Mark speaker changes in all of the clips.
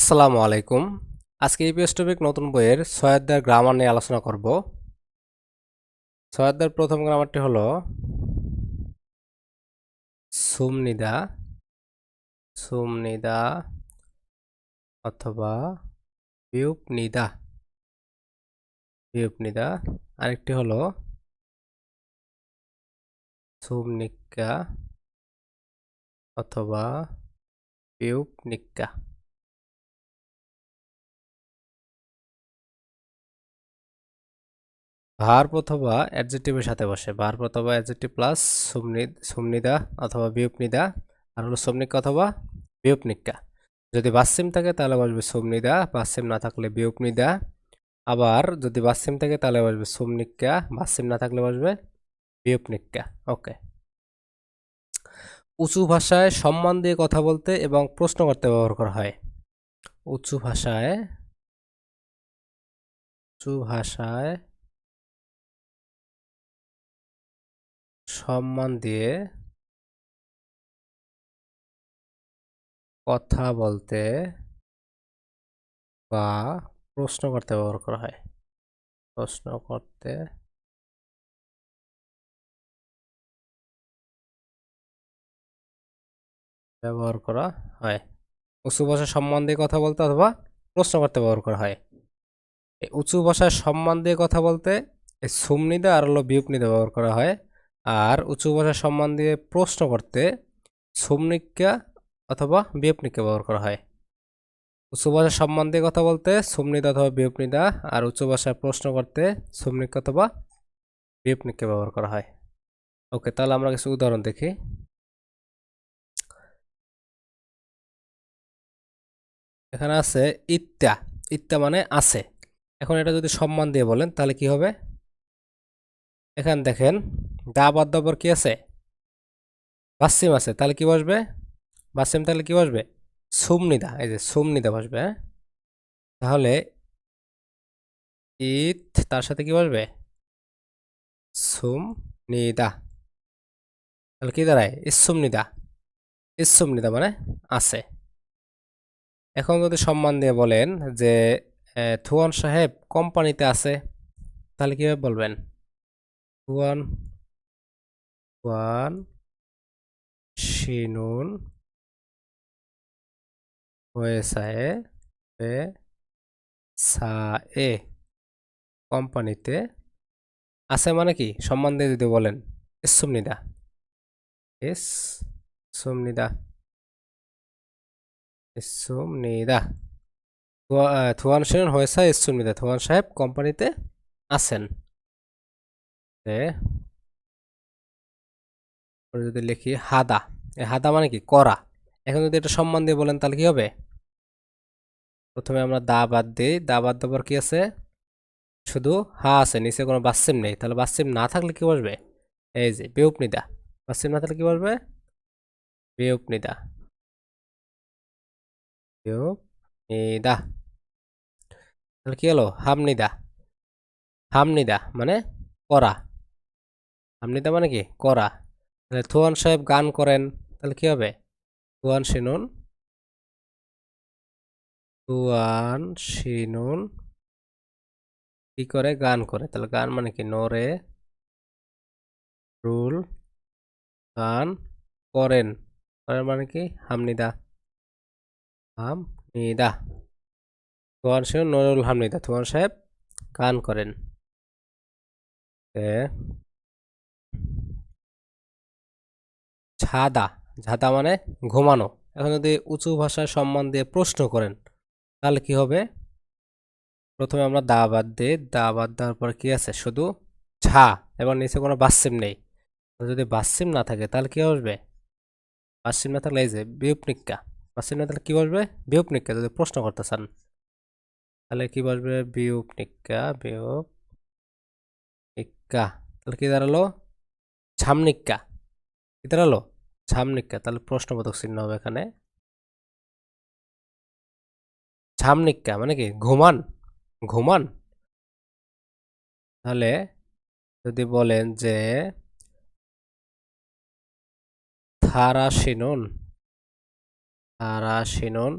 Speaker 1: আসসালামু আলাইকুম। আজকে ইপিএস টপিক নতুন বইয়ের সৈয়দদের গ্রামার নিয়ে আলোচনা করব। সৈয়দদের প্রথম গ্রামারটি হলো সুমনিদা সুমনিদা অথবা বিউপনিদা। বিউপনিদা, আরেকটি হলো সুমনিক্কা অথবা বিউপনিক্কা ভার্ব অথবা অ্যাডজেক্টিভের সাথে বসে। ভার্ব অথবা অ্যাডজেক্টিভ প্লাস সুমনিদ সুমনিদা অথবা বিউপনিদা আর হলো সমনিকা অথবা বিউপনিকা যদি বাসিম থাকে তাহলে বসবে সুমনিদা বাসিম না থাকলে বিউপনিদা আবার যদি বাসিম থাকে তাহলে বসবে সুমনিকা বাসিম না থাকলে বসবে বিউপনিকা ওকে উঁচু ভাষায় সম্মান দিয়ে কথা বলতে এবং প্রশ্ন করতে ব্যবহার করা হয়। উঁচু ভাষায় উঁচু ভাষায় সম্মান দিয়ে কথা বলতে বা প্রশ্ন করতে ব্যবহার করা হয়। প্রশ্ন করতে ব্যবহার করা হয়। উঁচু ভাষা সম্মান দিয়ে কথা বলতে অথবা প্রশ্ন করতে ব্যবহার করা হয়। এই উঁচু ভাষায় সম্মান দিয়ে কথা বলতে এই সুমনিদা আর হলো বিউপনিদা ব্যবহার করা হয়। আর উঁচু ভাষায় সম্মান দিয়ে প্রশ্ন করতে সুমনিকা অথবা বিয়পনিকা ব্যবহার করা হয়। উঁচু ভাষায় সম্মান দিয়ে কথা বলতে সুমনিদা অথবা বিয়পনিদা আর উচ্চ ভাষায় প্রশ্ন করতে সুমনিকা অথবা বিয়পনিকা ব্যবহার করা হয়। ওকে, তাহলে আমরা কিছু উদাহরণ দেখি। এখানে আছে ইত্যা। ইত্যা মানে আছে। এখন এটা যদি সম্মান দিয়ে বলেন তাহলে কি হবে? এখানে দেখেন দা বাদ পর কি আছে? বাসিম আছে, তাহলে কি বসবে? বাসিম তাহলে কি বসবে? সুমনিদা, এই যে সুমনিদা বসবে হ্যাঁ? তাহলে ইথ তার সাথে কি বসবে? সুমনিদা। তাহলে কি দাঁড়ায়? ইসুমনিদা ইসুমনিদা মানে আছে। এখন যদি সম্মান দিয়ে বলেন যে থুয়ান সাহেব কোম্পানিতে আছে, তাহলে কীভাবে বলবেন? থুয়ান ওয়ান শিনুন হয়েছে এ সা এ কোম্পানিতে আছে মানে কি? সম্মান দিয়ে যদি বলেন। ইসুমনিদা এস সুমনিদা। ইসুমনিদা থুয়ান শিনুন হয়েছে ইসুমনিদা থুয়ান সাহেব কোম্পানিতে আছেন। যদি লিখি হাদা, এই হাদা মানে কি? করা। এখন যদি এটা সম্মান দিয়ে বলেন তাহলে কি হবে? প্রথমে আমরা দা বাদ দিই। দা বাদ দেওয়ার কি আছে? শুধু হা আছে, নিচে কোনো বাসিম নেই। তাহলে বাসিম না থাকলে কি বসবে? এই যে বেউপনিদা বাসিম না থাকলে কি বসবে? বেউপনিদা বেউপনিদা তাহলে কি হলো? হামনিদা হামনিদা মানে করা। হামনিদা মানে কি? করা। তাহলে থুয়ান সাহেব গান করেন, তাহলে কি হবে? তুয়ান শিনুন তুয়ান শিনুন কি করে? গান করে, তাহলে গান মানে কি? নরে রুল, গান করেন করেন মানে কি? হামনিদা হামনিদা, তুয়ান শিনুন নরুল হামনিদা, তুয়ান সাহেব গান করেন। ছাদা ঝাদা মানে ঘুমানো। এখন যদি উঁচু ভাষায় সম্মান দিয়ে প্রশ্ন করেন, তাহলে কি হবে? প্রথমে আমরা দা বাদ দিই। দা বাদ দেওয়ার পর কি আছে? শুধু ঝা এবার নিচে কোনো বাসিম নেই। যদি বাসিম না থাকে, তাহলে কি বসবে বাসিম না থাকলে এই যে বিউপনিকা বাসিম না থাকলে কি বসবে? বিউপনিকা যদি প্রশ্ন করতে চান। তাহলে কি বসবে? বিউপনিকা বিউপ তাহলে কি দাঁড়াল? ছামনিকা কি দাঁড়াল? ঝামনিকা তাহলে প্রশ্নবোধক চিহ্ন হবে এখানে। ঝামনিকা মানে কি? ঘুমান? ঘুমান? তাহলে যদি বলেন যে থারা শিনুন থারা শিনুন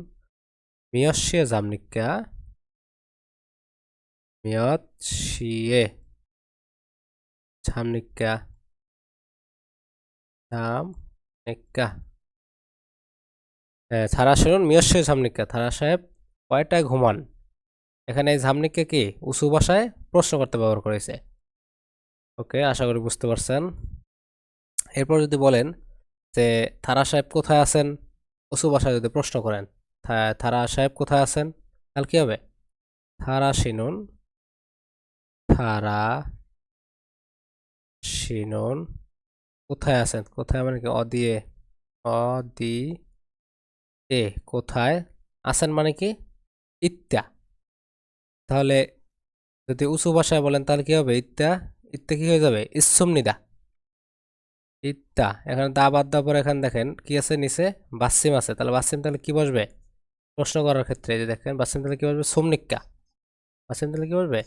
Speaker 1: মিয়স্যে জামনিকা মিয়ৎসিয়ে জামনিকা জামনিকা ছাড়া শুনুন মিয়স্যে জামনিকা থারা সাহেব কয়টায় ঘুমান? এখানে এই ঝামনিককে কি উঁচু ভাষায় প্রশ্ন করতে ব্যবহার করেছে? ওকে, আশা করি বুঝতে পারছেন। এরপর যদি বলেন যে থারা সাহেব কোথায় আছেন, উঁচু ভাষায় যদি প্রশ্ন করেন থারা সাহেব কোথায় আছেন, তাহলে কি হবে? থারা শিনুন থারা শিনুন কোথায় আছেন? কোথায় মানে কি? অদিয়ে অদি এ, কোথায়? আছেন মানে কি? ইত্যা। তাহলে যদি উঁচু ভাষায় বলেন তাহলে কি হবে? ইত্যা। ইত্যা কি হয়ে যাবে? ইসুমনিদা ইত্যা। এখানে দা বাদ দেওয়ার পর এখানে দেখেন কি আছে নিচে? বাসিম আছে। তাহলে বাসিম তাহলে কি বসবে? প্রশ্ন করার ক্ষেত্রে যে দেখেন বাসিম তাহলে কি বসবে? সোমনিক্কা। বাসিম তাহলে কি বসবে?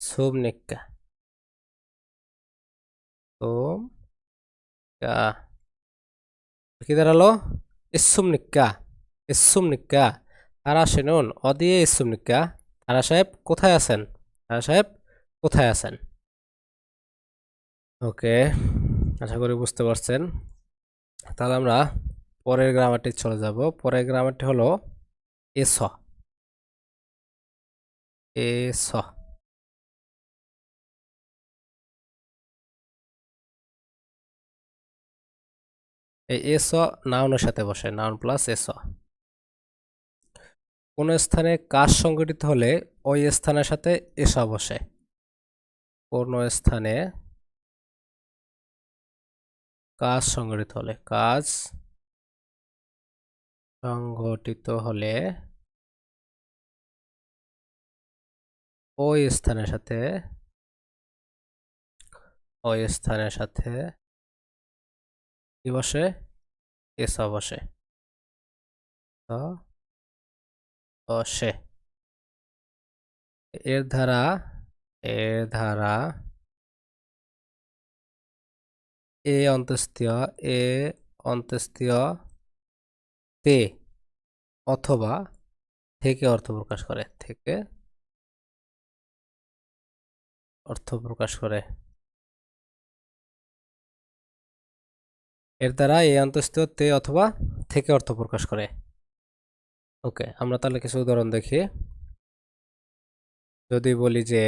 Speaker 1: সোমনিক্কা। সোম কি দাঁড়াল ইসুমনিক্কা ইসুমনিক্কা তারা শুনুন অদিয়ে ইসুমনিক্কা তারা সাহেব কোথায় আছেন? তারা সাহেব কোথায় আছেন? ওকে আশা করি বুঝতে পারছেন। তাহলে আমরা পরের গ্রামারটি চলে যাব। পরের গ্রামারটি হলো, এস। এস। এই এস নাউনের সাথে বসে, নাউন প্লাস এস কোন স্থানে কাজ সংগঠিত হলে ওই স্থানের সাথে এসা বসে। কোন স্থানে কাজ সংগঠিত হলে কাজ সংগঠিত হলে ওই স্থানের সাথে, ওই স্থানের সাথে কি বসে? এসা বসে। বসে। এর ধারা এর ধারা। এ অন্তস্তীয় এ অন্তস্তীয় তে অথবা থেকে অর্থ প্রকাশ করে। থেকে অর্থ প্রকাশ করে। এর দ্বারা এই অন্তস্তীয় তে অথবা থেকে অর্থ প্রকাশ করে। ওকে, আমরা তাহলে কিছু উদাহরণ দেখি। যদি বলি যে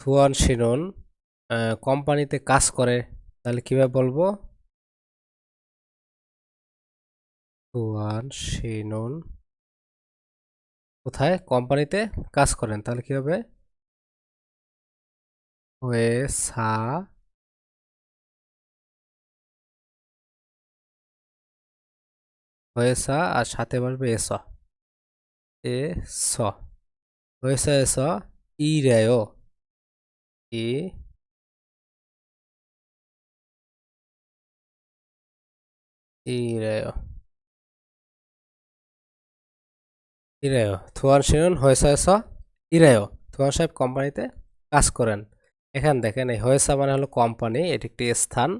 Speaker 1: থুয়ান শিনুন কোম্পানিতে কাজ করে, তাহলে কীভাবে বলব? থুয়ান শিনুন কোথায়? কোম্পানিতে কাজ করেন, তাহলে কি হবে ওয়ে সা হয়েসা আর সাথে বসবে এস। এ স হয়েসা এস। ই রেয় ই ইরেয় ইরেয় থুয়ান শিনুন হয়েসা এস। ইরেয় থুয়ান সাহেব কোম্পানিতে কাজ করেন। এখানে দেখেন, এই হয়েসা মানে হলো কোম্পানি, এটি একটি স্থান।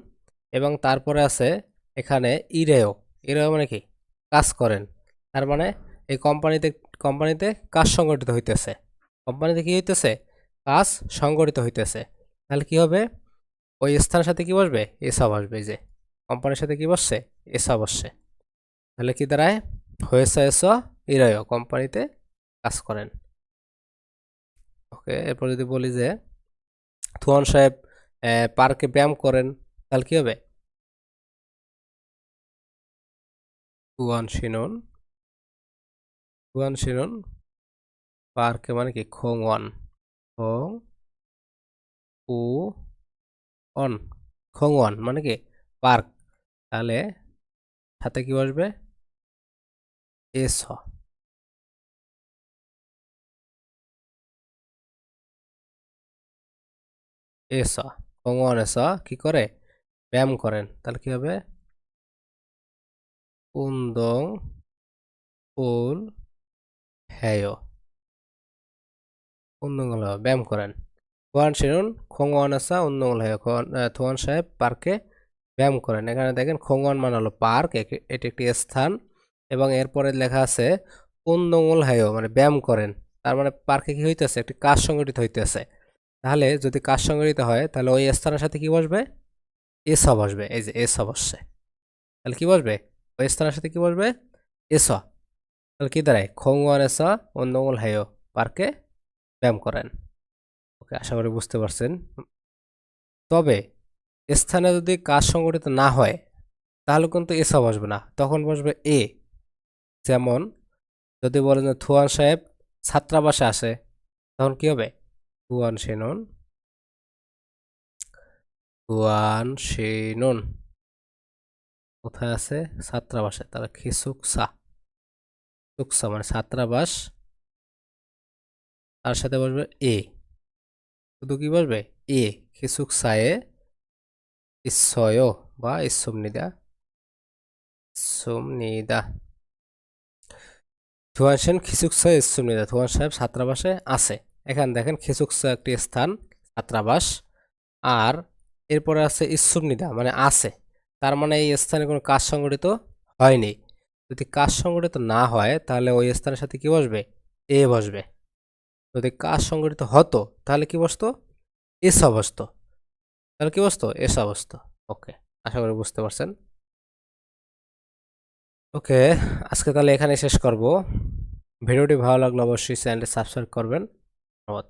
Speaker 1: এবং তারপরে আছে এখানে ইরেয় ইরেয় মানে কি? কাজ করেন। তার মানে এই কোম্পানিতে কোম্পানিতে কাজ সংগঠিত হইতেছে। কোম্পানিতে কি হইতেছে? কাজ সংগঠিত হইতেছে। তাহলে কি হবে? ওই স্থানের সাথে কি বসবে? এসা বসবে এই যে। কোম্পানির সাথে কি বসছে? এসা বসছে। তাহলে কি দাঁড়ায়? হয়েছে এস ইরায় কোম্পানিতে কাজ করেন। ওকে, এরপর যদি বলি যে, থুয়ান সাহেব পার্কে ব্যায়াম করেন, তাহলে কি হবে? তুয়ান শিনুন তুয়ান শিনুন পার্কে মানে কি খোং ওয়ান খোং উ অন খোং ওয়ান মানে কি পার্ক তাহলে সাথে কি বসবে এস এস খোং ওয়ান এস কি করে ব্যায়াম করেন তাহলে কি হবে উন্দং উল হ্যায় উন্দং হল ব্যায়াম করেন ওয়ান সেরুন খোংওয়ান আসা উন্দং হল হ্যায় থোয়ান সাহেব পার্কে ব্যায়াম করেন এখানে দেখেন খোঙ্গন মানে হলো পার্ক এটি একটি স্থান, এবং এরপরে লেখা আছে উন্দংল হ্যায় মানে ব্যায়াম করেন তার মানে পার্কে কি হইতেছে? একটি কাজ সংগঠিত হইতেছে। তাহলে যদি কাজ সংগঠিত হয়, তাহলে ওই স্থানের সাথে কি বসবে? এস বসবে। এই যে এস বসছে। তাহলে কি বসবে? স্থানের সাথে কি বসবে এস তাহলে কি দাঁড়ায়? খোংওয়ান এস অন্দমূল হায়ও পার্কে ব্যায়াম করেন। ওকে, আশা করি বুঝতে পারছেন। তবে স্থানে যদি কাজ সংগঠিত না হয়, তাহলে কিন্তু এসা বসবে না। তখন বসবে এ। যেমন যদি বলেন যে থুয়ান সাহেব ছাত্রাবাসে আসে, তখন কি হবে? থুয়ান সেনন। থুয়ান সেনন। কোথায় আছে? ছাত্রাবাসে তাহলে খিসুকসা সুকসা? মানে ছাত্রাবাস তার সাথে বসবে এ। শুধু কি বসবে? এ। খিসুকসায়ে ইসয় বা ইসুমনিদা সুমনিদা থুয়ান সেন খিসুকসা ইসুমনিদা থুয়ান সাহেব ছাত্রাবাসে আছে। এখানে দেখেন খিসুকসা একটি স্থান ছাত্রাবাস আর এরপরে আছে ইসুমনিদা মানে আছে। তার মানে এই স্থানে কোনো কাজ সংগঠিত হয়নি। যদি কাজ সংগঠিত না হয়, তাহলে ওই স্থানের সাথে কি বসবে? এ বসবে। যদি কাজ সংগঠিত হতো, তাহলে কি বসতো? এস বসতো। তাহলে কি বসতো? এস বসতো। ওকে, আশা করি বুঝতে পারছেন। ওকে, আজকে তাহলে এখানে শেষ করব। ভিডিওটি ভালো লাগলে অবশ্যই চ্যানেলটি সাবস্ক্রাইব করবেন। ধন্যবাদ।